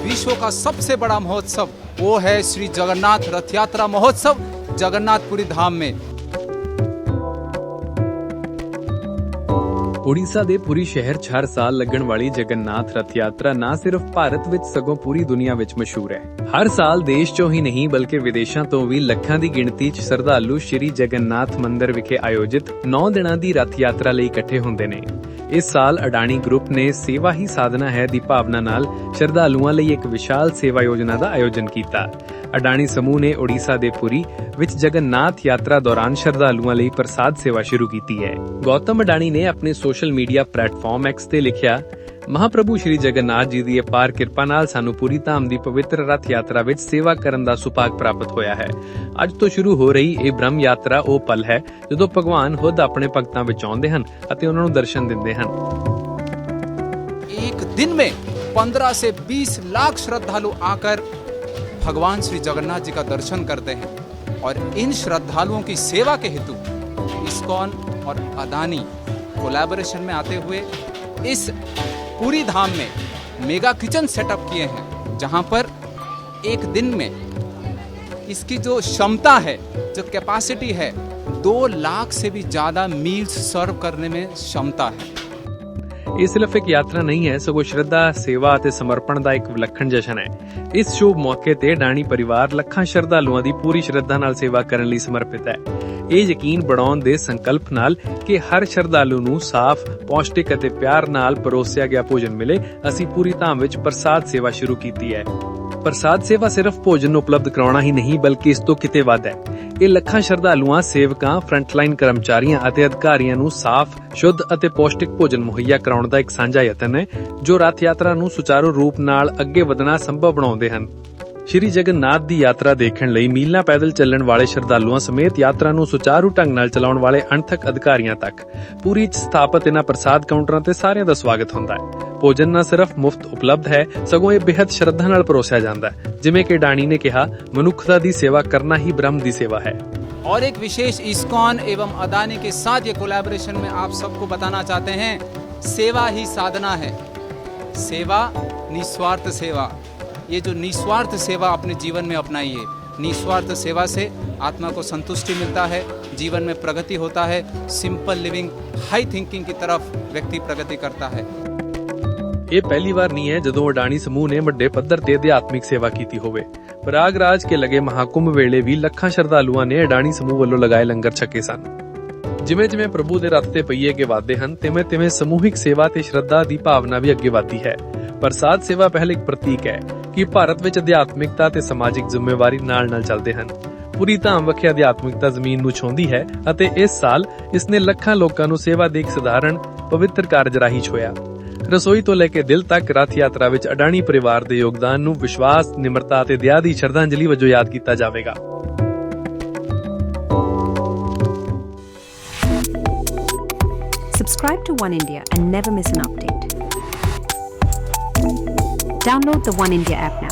विश्व का सबसे बड़ा महोत्सव वो है श्री जगन्नाथ रथ यात्रा महोत्सव जगन्नाथपुरी धाम में ਉੜੀਸਾ ਦੇ ਪੁਰੀ ਸ਼ਹਿਰ 'ਚ ਹਰ ਸਾਲ ਲੱਗਣ ਵਾਲੀ ਜਗਨਨਾਥ ਰਥ ਯਾਤਰਾ ਨਾ ਸਿਰਫ ਭਾਰਤ ਵਿੱਚ ਸਗੋਂ ਪੂਰੀ ਦੁਨੀਆ ਵਿੱਚ ਮਸ਼ਹੂਰ ਹੈ ਹਰ ਸਾਲ ਦੇਸ਼ 'ਚੋਂ ਹੀ ਨਹੀਂ ਬਲਕਿ ਵਿਦੇਸ਼ਾਂ ਤੋਂ ਵੀ ਲੱਖਾਂ ਦੀ ਗਿਣਤੀ 'ਚ ਸ਼ਰਧਾਲੂ ਸ਼੍ਰੀ ਜਗਨਨਾਥ ਮੰਦਿਰ ਵਿਖੇ ਆਯੋਜਿਤ 9 ਦਿਨਾਂ ਦੀ ਰਥ ਯਾਤਰਾ ਲਈ ਇਕੱਠੇ ਹੁੰਦੇ ਨੇ ਇਸ ਸਾਲ ਅਡਾਣੀ ਗਰੁੱਪ ਨੇ ਸੇਵਾ ਹੀ ਸਾਧਨਾ ਹੈ ਦੀ ਭਾਵਨਾ ਨਾਲ ਸ਼ਰਧਾਲੂਆਂ ਲਈ ਇੱਕ ਵਿਸ਼ਾਲ ਸੇਵਾ ਯੋਜਨਾ ਦਾ ਆਯੋਜਨ ਕੀਤਾ। ਅਡਾਨੀ ਸਮੂਹ ਨੇ ਓਡੀਸ਼ਾ ਦੇ ਪੁਰੀ ਵਿੱਚ ਜਗਨਨਾਥ ਯਾਤਰਾ ਦੌਰਾਨ ਸ਼ਰਧਾਲੂਆਂ ਲਈ ਪ੍ਰਸਾਦ ਸੇਵਾ ਸ਼ੁਰੂ ਕੀਤੀ ਹੈ। ਗੌਤਮ ਅਡਾਨੀ ਨੇ ਆਪਣੇ ਸੋਸ਼ਲ ਮੀਡੀਆ ਪਲੇਟਫਾਰਮ ਐਕਸ ਤੇ ਲਿਖਿਆ ਮਹਾਪ੍ਰਭੂ ਸ਼੍ਰੀ ਜਗਨਨਾਥ ਜੀ ਦੀ ਅਪਾਰ ਕਿਰਪਾ ਨਾਲ ਸਾਨੂੰ ਪੂਰੀ ਧਾਮ ਦੀ ਪਵਿੱਤਰ ਰਥ ਯਾਤਰਾ ਵਿੱਚ ਸੇਵਾ ਕਰਨ ਦਾ ਸੁਭਾਗ ਪ੍ਰਾਪਤ ਹੋਇਆ ਹੈ ਅੱਜ ਤੋਂ ਸ਼ੁਰੂ ਹੋ ਰਹੀ ਇਹ ਬ੍ਰਹਮ ਯਾਤਰਾ ਉਹ ਪਲ ਹੈ ਜਦੋਂ ਭਗਵਾਨ ਖੁਦ ਆਪਣੇ ਭਗਤਾਂ ਵਿੱਚ ਆਉਂਦੇ ਹਨ ਅਤੇ ਉਹਨਾਂ ਨੂੰ ਦਰਸ਼ਨ ਦਿੰਦੇ ਹਨ एक दिन में 15 से 20 लाख श्रद्धालु आकर भगवान श्री जगन्नाथ जी का दर्शन करते हैं और इन श्रद्धालुओं की सेवा के हेतु इस्कॉन और अदानी कोलैबोरेशन में आते हुए इस पूरी धाम में मेगा किचन सेटअप किए हैं जहां पर एक दिन में इसकी जो क्षमता है जो कैपेसिटी है दो लाख से भी ज़्यादा मील्स सर्व करने में क्षमता है ਇਹ ਸਿਰਫ ਇੱਕ ਯਾਤਰਾ ਨਹੀਂ ਹੈ ਸਗੋਂ ਸ਼ਰਧਾ ਸੇਵਾ ਅਤੇ ਸਮਰਪਣ ਦਾ ਇੱਕ ਵਿਲੱਖਣ ਜਸ਼ਨ ਹੈ ਇਸ ਸ਼ੁਭ ਮੌਕੇ ਤੇ ਡਾਣੀ ਪਰਿਵਾਰ ਲੱਖਾਂ ਸ਼ਰਧਾਲੂਆਂ ਦੀ ਪੂਰੀ ਸ਼ਰਧਾ ਨਾਲ ਸੇਵਾ ਕਰਨ ਲਈ ਸਮਰਪਿਤ ਹੈ ਇਹ ਯਕੀਨ ਬਣਾਉਣ ਦੇ ਸੰਕਲਪ ਨਾਲ ਕਿ ਹਰ ਸ਼ਰਧਾਲੂ ਨੂੰ ਸਾਫ਼, ਪੌਸ਼ਟਿਕ ਅਤੇ ਪਿਆਰ ਨਾਲ ਪਰੋਸਿਆ ਗਿਆ ਭੋਜਨ ਮਿਲੇ, ਅਸੀਂ ਪੂਰੀ ਧਾਮ ਵਿੱਚ ਪ੍ਰਸਾਦ ਸੇਵਾ ਸ਼ੁਰੂ ਕੀਤੀ ਹੈ। ਪ੍ਰਸਾਦ ਸੇਵਾ ਸਿਰਫ ਭੋਜਨ ਨੂੰ ਉਪਲਬਧ ਕਰਾਉਣਾ ਹੀ ਨਹੀਂ, ਬਲਕਿ ਇਸ ਤੋਂ ਕਿਤੇ ਵੱਧ ਹੈ। ਇਹ ਲੱਖਾਂ ਸ਼ਰਧਾਲੂਆਂ, ਸੇਵਕਾਂ, ਫਰੰਟਲਾਈਨ ਕਰਮਚਾਰੀਆਂ ਅਤੇ ਅਧਿਕਾਰੀਆਂ ਨੂੰ ਸਾਫ਼, ਸ਼ੁੱਧ ਅਤੇ ਪੌਸ਼ਟਿਕ ਭੋਜਨ ਮੁਹੱਈਆ ਕਰਾਉਣ ਦਾ ਇੱਕ ਸਾਂਝਾ ਯਤਨ ਹੈ, ਜੋ ਰਥ ਯਾਤਰਾ ਨੂੰ ਸੁਚਾਰੂ ਰੂਪ ਨਾਲ ਅੱਗੇ ਵਧਣਾ ਸੰਭਵ ਬਣਾਉਂਦੇ ਹਨ। ਸ਼੍ਰੀ ਜਗਨਨਾਥ ਦੀ ਯਾਤਰਾ ਦੇਖਣ ਲਈ ਮੀਲਾਂ ਪੈਦਲ ਚੱਲਣ ਵਾਲੇ ਸ਼ਰਧਾਲੂਆਂ ਸਮੇਤ ਯਾਤਰਾ ਨੂੰ ਸੁਚਾਰੂ ਢੰਗ ਨਾਲ ਚਲਾਉਣ ਵਾਲੇ ਅਣਥਕ ਅਧਿਕਾਰੀਆਂ ਤੱਕ। ਪੂਰੀ ਚ ਸਥਾਪਿਤ ਇਹਨਾਂ ਪ੍ਰਸਾਦ ਕਾਊਂਟਰਾਂ ਤੇ ਸਾਰਿਆਂ ਦਾ ਸਵਾਗਤ ਹੁੰਦਾ ਹੈ। ਭੋਜਨ ਨਾ ਸਿਰਫ ਮੁਫਤ ਉਪਲਬਧ ਹੈ, ਸਗੋਂ ਇਹ ਬੇहद ਸ਼ਰਧਾ ਨਾਲ ਪਰੋਸਿਆ ਜਾਂਦਾ ਜਿਵੇਂ ਕਿ ਡਾਣੀ ਨੇ ਕਿਹਾ, ਮਨੁੱਖਤਾ ਦੀ ਸੇਵਾ ਕਰਨਾ ਹੀ ਬ੍ਰਹਮ ਦੀ ਸੇਵਾ ਹੈ। और एक विशेष इस्कॉन एवं अदानी के साथ ये कोलैबोरेशन में आप सबको बताना चाहते हैं सेवा ही साधना है सेवा निस्वार्थ सेवा ये जो निस्वार्थ सेवा अपने जीवन में अपनाइए निस्वार्थ सेवा से आत्मा को संतुष्टि मिलता है जीवन में प्रगति होता है सिंपल लिविंग हाई थिंकिंग की तरफ व्यक्ति प्रगति करता है ਇਹ ਪਹਿਲੀ ਵਾਰ ਨਹੀਂ ਹੈ ਜਦੋਂ ਅਡਾਣੀ ਸਮੂਹ ਨੇ ਵੱਡੇ ਪੱਧਰ ਤੇ ਅਧਿਆਤਮਿਕ ਸੇਵਾ ਕੀਤੀ ਹੋਵੇ ਪ੍ਰਯਾਗਰਾਜ ਕੇ ਲਗੇ ਮਹਾਕੁੰਭ ਵੇਲੇ ਵੀ ਲੱਖਾਂ ਸ਼ਰਧਾਲੂਆਂ ਨੇ ਅਡਾਣੀ ਸਮੂਹ ਵੱਲੋਂ ਲਗਾਏ ਲੰਗਰ ਛਕੇ ਸਨ ਜਿਵੇਂ ਜਿਵੇਂ ਪ੍ਰਭੂ ਦੇ ਰਥ ਤੇ ਪਈਏ ਕੇ ਵਾਦੇ ਹਨ ਤਿਵੇਂ ਤਿਵੇਂ ਸਮੂਹਿਕ ਸੇਵਾ ਤੇ ਸ਼ਰਧਾ ਦੀ ਭਾਵਨਾ ਵੀ ਅੱਗੇ ਵਧਦੀ ਹੈ ਪ੍ਰਸਾਦ ਸੇਵਾ ਪਹਿਲੇ ਇੱਕ ਪ੍ਰਤੀਕ ਹੈ ਕਿ ਭਾਰਤ ਵਿੱਚ ਅਧਿਆਤਮਿਕਤਾ ਤੇ ਸਮਾਜਿਕ ਜ਼ਿੰਮੇਵਾਰੀ ਨਾਲ-ਨਾਲ ਚੱਲਦੇ ਹਨ ਪੂਰੀ ਧਾਮ ਵਖੇ ਅਧਿਆਤਮਿਕਤਾ ਜ਼ਮੀਨ ਨੂੰ ਛੋਂਦੀ ਹੈ ਅਤੇ ਇਸ ਸਾਲ ਇਸ ਨੇ ਲੱਖਾਂ ਲੋਕਾਂ ਨੂੰ ਸੇਵਾ ਦੇ ਇੱਕ ਸਧਾਰਨ ਪਵਿੱਤਰ ਕਾਰਜ ਰਾਹੀਂ ਛੋਇਆ ਰਸੋਈ ਤੋਂ ਲੈ ਕੇ ਦਿਲ ਤੱਕ ਰਥ ਯਾਤਰਾ ਵਿੱਚ ਅਡਾਣੀ ਪਰਿਵਾਰ ਦੇ ਯੋਗਦਾਨ ਨੂੰ ਵਿਸ਼ਵਾਸ, ਨਿਮਰਤਾ ਅਤੇ ਦਇਆ ਦੀ ਸ਼ਰਧਾਂਜਲੀ ਵਜੋਂ ਯਾਦ ਕੀਤਾ ਜਾਵੇਗਾ। Subscribe to One India and never miss an update. Download the One India app now.